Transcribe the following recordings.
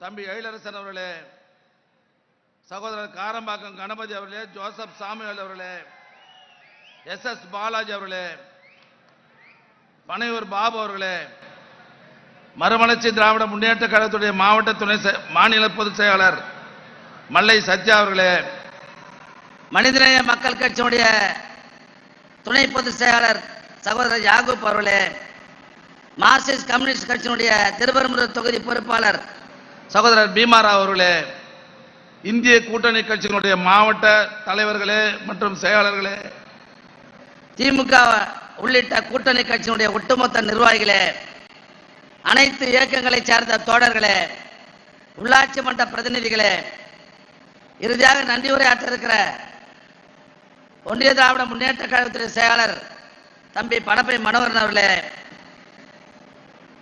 தம்பி எழிலரசன் அவர்களே சகோதரர் காரம்பாக்கம் கணபதி அவர்களே ஜோசப் சாமுவேல் அவர்களே எஸ் எஸ் பாலாஜி அவர்களே பனையூர் பாபு அவர்களே மறுமலர்ச்சி திராவிட முன்னேற்ற கழகத்துடைய மாவட்ட துணை செ- மாநில பொதுச் செயலாளர் மல்லை சத்யா அவர்களே மனிதநேய மக்கள் கட்சியினுடைய துணை பொதுச் செயலாளர் சகோதரர் யாகூப் அவர்களே மார்க்சிஸ்ட் கம்யூனிஸ்ட் கட்சியினுடைய திருப்பரங்குன்றம் தொகுதி பொறுப்பாளர் சகோதரர் பீமாரா அவர்களே இந்திய கூட்டணி கட்சிகளுடைய மாவட்ட தலைவர்களே மற்றும் செயலாளர்களே திமுக உள்ளிட்ட கூட்டணி கட்சியினுடைய ஒட்டுமொத்த நிர்வாகிகளே அனைத்து இயக்கங்களை சார்ந்த தோழர்களே உள்ளாட்சி மன்ற பிரதிநிதிகளே இறுதியாக நன்றி உரையாற்ற இருக்கிற ஒன்றிய திராவிட முன்னேற்ற கழகத்துடைய செயலாளர் தம்பி படப்பை மனோகரன் அவர்களே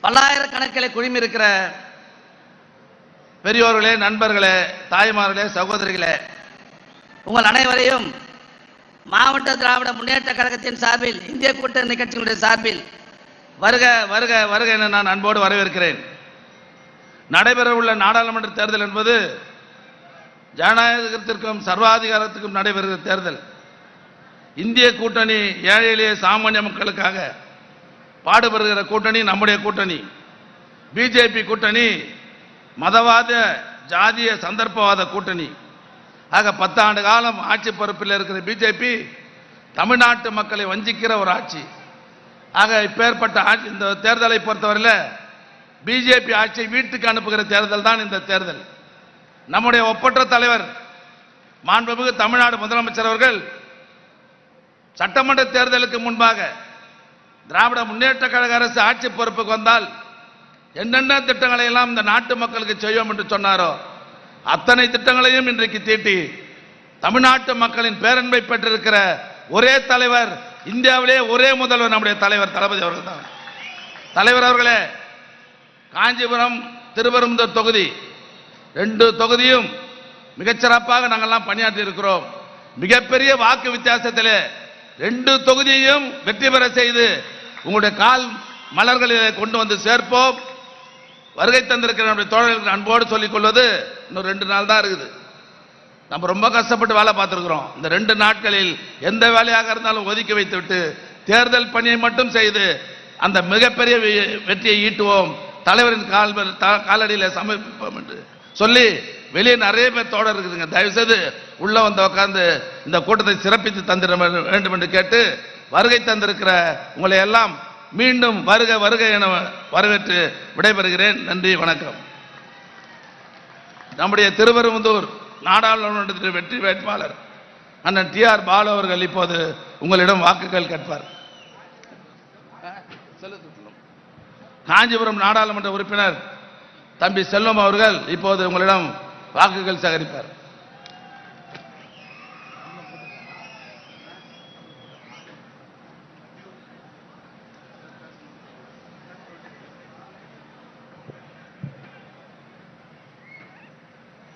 பல்லாயிரக்கணக்கில் குழுமி இருக்கிற பெரியோர்களே நண்பர்களே தாய்மார்களே சகோதரிகளே உங்கள் அனைவரையும் மாவட்ட திராவிட முன்னேற்ற கழகத்தின் சார்பில் இந்திய கூட்டணி கட்சியினுடைய சார்பில் வருக வருக வருக என நான் அன்போடு வரவேற்கிறேன். நடைபெறவுள்ள நாடாளுமன்ற தேர்தல் என்பது ஜனநாயகத்திற்கும் சர்வாதிகாரத்துக்கும் நடைபெறுகிற தேர்தல். இந்திய கூட்டணி ஏழை எளிய சாமானிய மக்களுக்காக பாடுபடுகிற கூட்டணி நம்முடைய கூட்டணி. பிஜேபி கூட்டணி மதவாத ஜாதிய சந்தர்ப்பவாத கூட்டணி. ஆக பத்தாண்டு காலம் ஆட்சி பொறுப்பில் இருக்கிற பிஜேபி தமிழ்நாட்டு மக்களை வஞ்சிக்கிற ஒரு ஆட்சி. ஆக இப்பேற்பட்ட ஆட்சி இந்த தேர்தலை பொறுத்தவரையில் பிஜேபி ஆட்சியை வீட்டுக்கு அனுப்புகிற தேர்தல் தான் இந்த தேர்தல். நம்முடைய ஒப்பற்ற தலைவர் மாண்புமிகு தமிழ்நாடு முதலமைச்சர் அவர்கள் சட்டமன்ற தேர்தலுக்கு முன்பாக திராவிட முன்னேற்ற கழக அரசு ஆட்சி பொறுப்புக்கு வந்தால் என்னென்ன திட்டங்களை எல்லாம் இந்த நாட்டு மக்களுக்கு செய்வோம் என்று சொன்னாரோ அத்தனை திட்டங்களையும் இன்றைக்கு தீட்டி தமிழ்நாட்டு மக்களின் பேரன்பை பெற்றிருக்கிற ஒரே தலைவர் இந்தியாவிலே ஒரே முதல்வர் நம்முடைய தலைவர் தளபதி அவர்கள் தான். தலைவர் அவர்களே காஞ்சிபுரம் திருவரும்புதூர் தொகுதி ரெண்டு தொகுதியும் மிகச்சிறப்பாக நாங்கள்லாம் பணியாற்றி இருக்கிறோம். மிகப்பெரிய வாக்கு வித்தியாசத்திலே ரெண்டு தொகுதியையும் வெற்றி பெற செய்து உங்களுடைய கால் மலர்களை கொண்டு வந்து சேர்ப்போம். வருகை தந்திருக்கிற நம்முடைய தோழர்களுக்கு அன்போடு சொல்லிக் கொள்வது இன்னும் ரெண்டு நாள் தான் இருக்குது. நம்ம ரொம்ப கஷ்டப்பட்டு வேலை பார்த்துருக்குறோம். இந்த ரெண்டு நாட்களில் எந்த வேலையாக இருந்தாலும் ஒதுக்கி வைத்துவிட்டு தேர்தல் பணியை மட்டும் செய்து அந்த மிகப்பெரிய வெ- வெற்றியை ஈட்டுவோம். தலைவரின் கால் த- காலடியில் சமர்ப்பிப்போம் என்று சொல்லி வெளியே நிறைய பேர் தோழர் இருக்குதுங்க. தயவுசெய்து உள்ளே வந்து உட்காந்து இந்த கூட்டத்தை சிறப்பித்து தந்திட வேண்டும் என்று கேட்டு வருகை தந்திருக்கிற உங்களை எல்லாம் மீண்டும் வருக வருக என வரவேற்று விடைபெறுகிறேன். நன்றி வணக்கம். நம்முடைய திருவரும்புதூர் நாடாளுமன்றத்தில் வெற்றி வேட்பாளர் அண்ணன் டி ஆர் பாலு அவர்கள் இப்போது உங்களிடம் வாக்குகள் கேட்பார். காஞ்சிபுரம் நாடாளுமன்ற உறுப்பினர் தம்பி செல்வம் அவர்கள் இப்போது உங்களிடம் வாக்குகள் சேகரிப்பார்.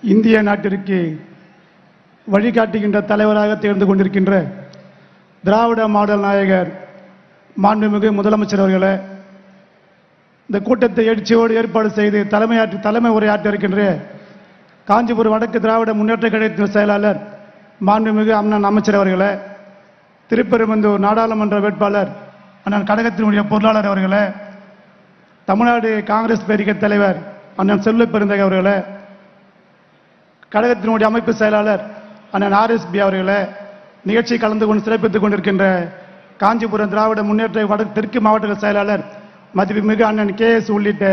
இந்திய நாட்டிற்கு வழிகாட்டுகின்ற தலைவராக தேர்ந்து கொண்டிருக்கின்ற திராவிட மாடல் நாயகர் மாண்புமிகு முதலமைச்சர் அவர்களே இந்த கூட்டத்தை எழுச்சியோடு ஏற்பாடு செய்து தலைமையாற்றி தலைமை உரையாற்ற இருக்கின்ற காஞ்சிபுரம் வடக்கு திராவிட முன்னேற்ற கழகத்தின் செயலாளர் மாண்புமிகு அண்ணன் அமைச்சர் அவர்களே திருப்பெரும்பந்தூர் நாடாளுமன்ற வேட்பாளர் அண்ணன் கழகத்தினுடைய பொருளாளர் அவர்களே தமிழ்நாடு காங்கிரஸ் பேரிக தலைவர் அண்ணன் செல்வ பெருந்தகை அவர்களை கழகத்தினுடைய அமைப்பு செயலாளர் அண்ணன் ஆர்எஸ்பி அவர்களை நிகழ்ச்சி கலந்து கொண்டு சிறப்பித்துக் கொண்டிருக்கின்ற காஞ்சிபுரம் திராவிட முன்னேற்ற வடக்கு தெற்கு மாவட்ட செயலாளர் மதிப்புமிகு அண்ணன் கே எஸ் உள்ளிட்ட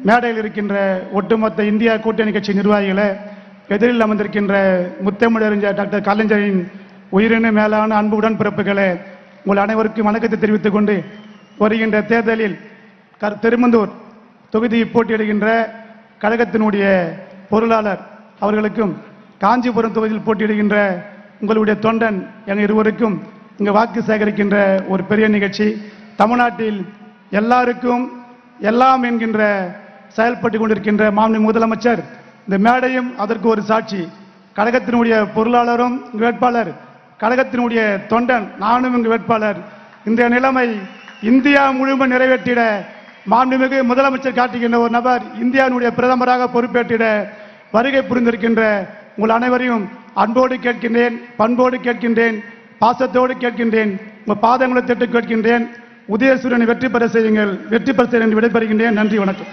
மேடையில் இருக்கின்ற ஒட்டுமொத்த இந்தியா கூட்டணி கட்சி நிர்வாகிகளை எதிரில் அமர்ந்திருக்கின்ற முத்தமிழறிஞர் டாக்டர் கலைஞரின் உயிரின மேலான அன்பு உடன்பிறப்புகளை உங்கள் அனைவருக்கும் வணக்கத்தை தெரிவித்துக் கொண்டு வருகின்ற தேர்தலில் கர் திருமந்தூர் தொகுதியில் போட்டியிடுகின்ற கழகத்தினுடைய பொருளாளர் அவர்களுக்கும் காஞ்சிபுரம் தொகுதியில் போட்டியிடுகின்ற உங்களுடைய தொண்டன் என இருவருக்கும் இங்கே வாக்கு சேகரிக்கின்ற ஒரு பெரிய நிகழ்ச்சி. தமிழ்நாட்டில் எல்லாருக்கும் எல்லாம் என்கின்ற செயல்பட்டு கொண்டிருக்கின்ற மாநில முதலமைச்சர் இந்த மேடையும் அதற்கு ஒரு சாட்சி. கழகத்தினுடைய பொருளாளரும் இங்கு வேட்பாளர். கழகத்தினுடைய தொண்டன் நானும் இங்கு வேட்பாளர். இந்த நிலைமை இந்தியா முழுவதும் நிறைவேற்றிட மாண்புமிகு முதலமைச்சர் காட்டுகின்ற ஒரு நபர் இந்தியாவினுடைய பிரதமராக பொறுப்பேற்றிட வருகை புரிந்திருக்கின்ற உங்கள் அனைவரையும் அன்போடு கேட்கின்றேன் பண்போடு கேட்கின்றேன் பாசத்தோடு கேட்கின்றேன் உங்கள் பாதங்களை திட்டு கேட்கின்றேன். உதயசூரியனை வெற்றி பெற செய்யுங்கள். வெற்றி பெற செய்யுங்கள் என்று விடைபெறுகின்றேன். நன்றி வணக்கம்.